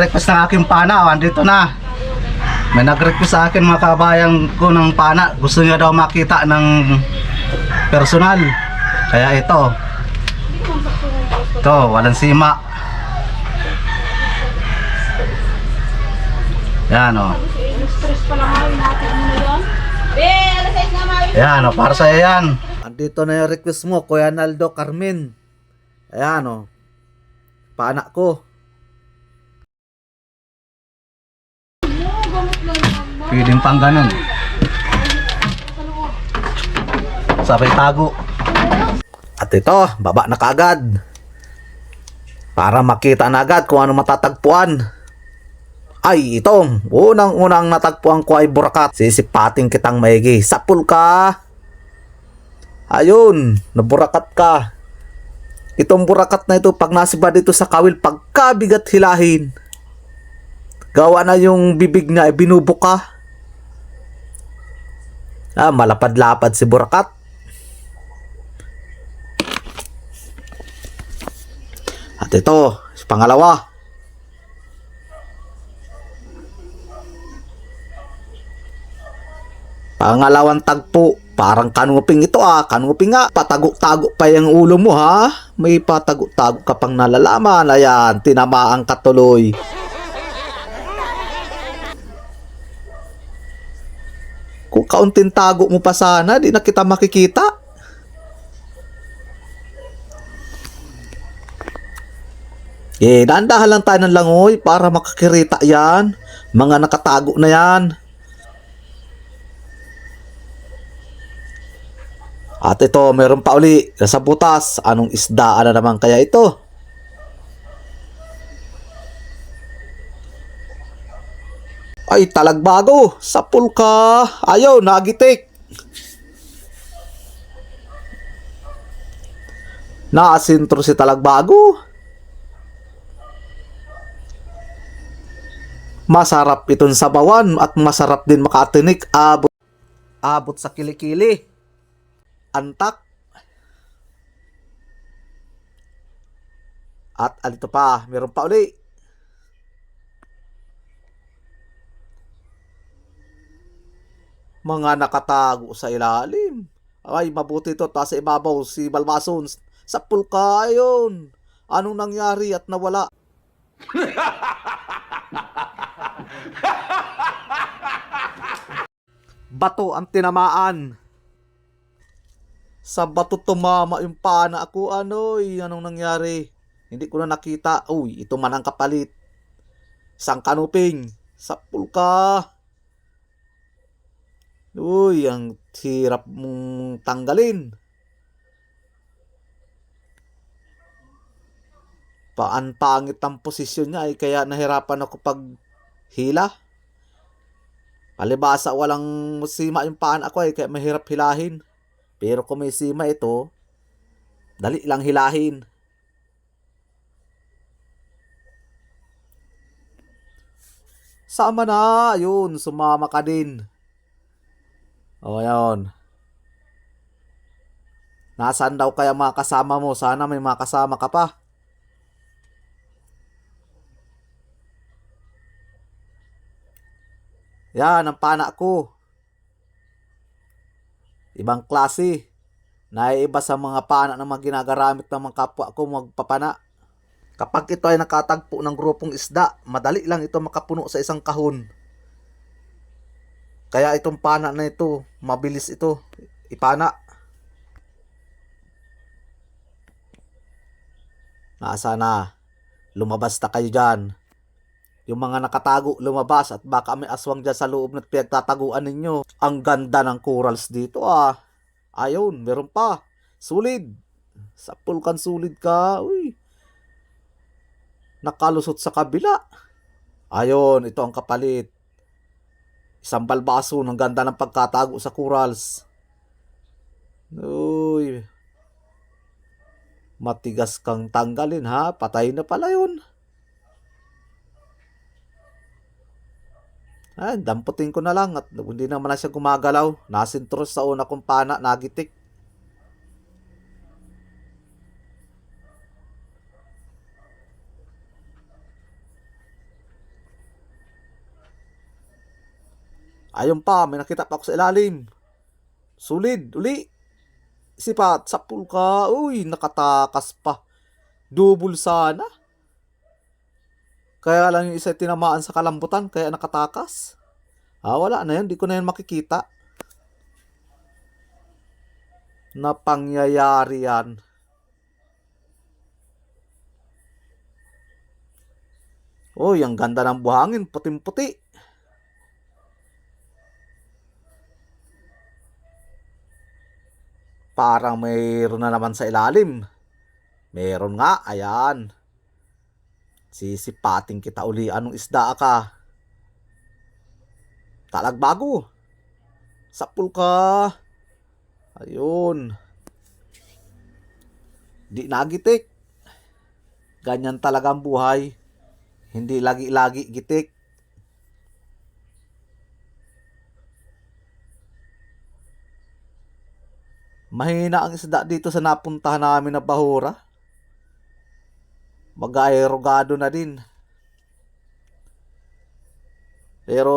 Request ng aking pana, oh, andito na. May nag-request sa akin mga kabayan ko ng pana. Gusto niya daw makita ng personal. Kaya ito. Ito, walang sima. Yan o. Oh. Stress pa lang ngayon natin mo na yun. Alas 6 na mawin. Ayan o, para sa'yo yan. Andito na yung request mo, Kuya Naldo Carmen. Ayan o. Paanak ko. Pwedeng pang ganun. Sabay tago. At ito, baba na kagad. Para makita na agad kung ano matatagpuan. Ay, ito. Unang-unang natagpuan ko ay burakat. Sisipating kitang maigi. Sapul ka. Ayun, naburakat ka. Itong burakat na ito, pag nasiba dito sa kawil, pagkabigat hilahin. Gawa na yung bibig niya, ay binubuka. Ah, malapad-lapad si burakat. At ito, pangalawa. Pangalawang tagpo, parang kanuping ito ah, kanuping nga. Patago-tago pa yung ulo mo ha. May patago-tago ka pang nalalaman. Ayan, tinamaan ka tuloy. Kung kaunting tago mo pa sana, di na kita makikita. Eh, dahan-dahan lang tayo ng langoy para makakirita yan. Mga nakatago na yan. At ito, meron pa uli sa butas. Anong isdaan na naman kaya ito? Ay, talagbago. Sapul ka. Ayaw, nagitik. Naasintro si talagbago. Masarap itong sabawan at masarap din makatinik abot abot sa kilikili. Antak. At alito pa, meron pa uli. Mga nakatago sa ilalim. Ay, mabuti to. Taas sa ibabaw si Balmason. Sa pulka yun. Anong nangyari at nawala? Bato ang tinamaan. Sa bato tumama yung pana ako. Anoy, anong nangyari? Hindi ko na nakita. Uy, ito man ang kapalit. Isang kanuping. Sa pulka. Uy, ang hirap mong tanggalin. Paan pangit ang posisyon niya ay kaya nahirapan ako pag hila. Palibasa walang sima yung paan ako ay kaya mahirap hilahin. Pero kung may sima ito, dali lang hilahin. Sama na, yun, sumama ka din. O, yun. Nasaan daw kaya mga kasama mo? Sana may mga kasama ka pa. Yan, ang pana ko. Ibang klase. Naiiba sa mga pana na mga ginagaramit ng mga kapwa ko magpapana. Kapag ito ay nakatagpo ng grupong isda, madali lang ito makapuno sa isang kahon. Kaya itong pana na ito, mabilis ito ipana. Nasa na? Lumabas na kayo dyan. Yung mga nakatago lumabas at baka may aswang dyan sa loob na pinagtataguan ninyo. Ang ganda ng corals dito ah. Ayun, meron pa. Sulid. Sa pulkan sulid ka. Uy. Nakalusot sa kabila. Ayun, ito ang kapalit. Isang balbaso ng ganda ng pagkatago sa corals. Uy. Matigas kang tanggalin ha. Patay na pala yun. Ay, damputin ko na lang at hindi naman na siya gumagalaw. Nasintros sa una kong pana, nagitik. Ayun pa, may nakita pa ako sa ilalim. Sulid, uli. Sipat, sapul ka. Uy, nakatakas pa. Double sana. Kaya lang yung isa tinamaan sa kalambutan, kaya nakatakas. Ah, wala na yun. Di ko na yun makikita. Na pangyayari yan. Uy, ang ganda ng buhangin. Puting-puti. Parang mayroon na naman sa ilalim. Meron nga, ayan. Sisipating kita uli. Anong isda ka? Talagbago. Sapul ka. Ayun. Di nagitik. Ganyan talaga ang buhay. Hindi lagi-lagi gitik. Mahina ang isda dito sa napuntahan namin na bahura. Mag-aerogado na din. Pero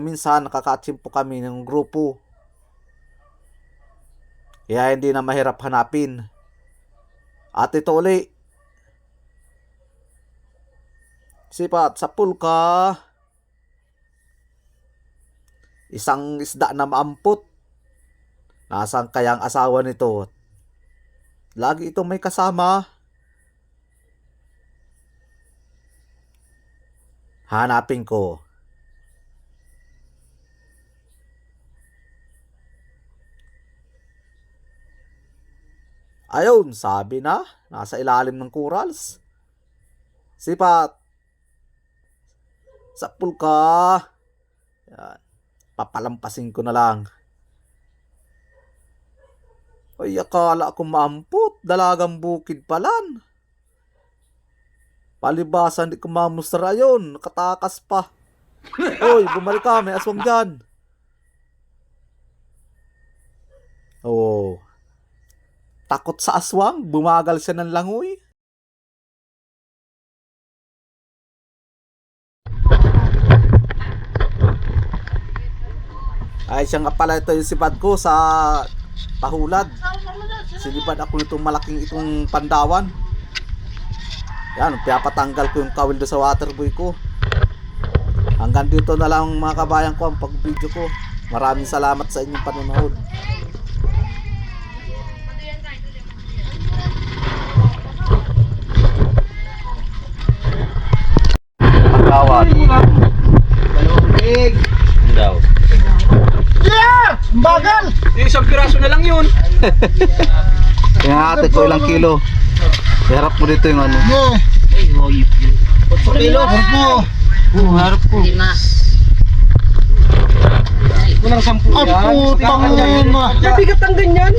minsan nakakatsimpo kami ng grupo. Kaya hindi na mahirap hanapin. At ito uli. Sipat sa pulka. Isang isda na maampot. Nasaan kaya ang asawa nito? Lagi itong may kasama. Hanapin ko. Ayun, sabi na, nasa ilalim ng corals. Sipat. Sapul ka. Yan. Papalampasin ko na lang. Ay, akala ko maampot. Dalagang bukid palan. Palibasan di ko mamustra yun. Nakatakas pa. Hoy, bumalik ka. May aswang dyan. Oo. Takot sa aswang. Bumagal siya ng langoy. Ay, siya nga pala ito yung sipad ko sa pahulad. Sinipad ako nitong malaking itong pandawan. Yan, pinapatanggal ko yung kawil sa waterboy ko. Hanggang dito na lang mga kabayan ko ang pag-video ko. Maraming salamat sa inyong panonood. Pagkawan. Daw. Bagal! Yung isang piraso na lang yun. Kaya ate ko ilang kilo. Harap mo dito yung ano. No. Kilo. Harap mo. Harap ko. Walang sampu yan. Apo, tangin na. Mabigat ang ganyan.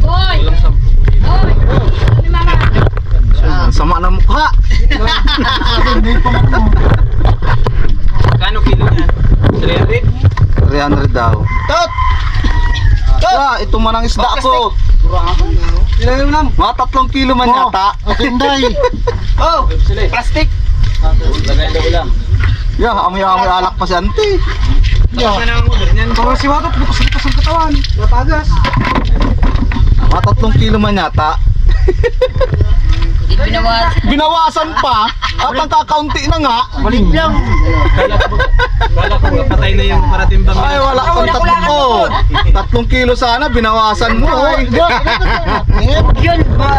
Boy! Boy! Ano mama? Ang sama ng mukha. Mo. Kano kilo yan? 300? 300 daw. Tot! Ah, ito man ang isda ko. Ilan yung nam? Mga tatlong kilo man Oh, yata. Atinday. Oh! Plastic! Lagay daw lang. Yeah, amoy-amoy alak pa si auntie. Yeah. Parang si Watot, bukas-bukas ang katawan. Natagas. Mga tatlong kilo man yata. Binawas. Binawasan pa at ang kakaunti na nga. Balik lang. Kala ko, ko patay na yung paratimbang. Ay, wala kang tatlo. Tatlong kilo sana, binawasan mo. oy. Yun ba?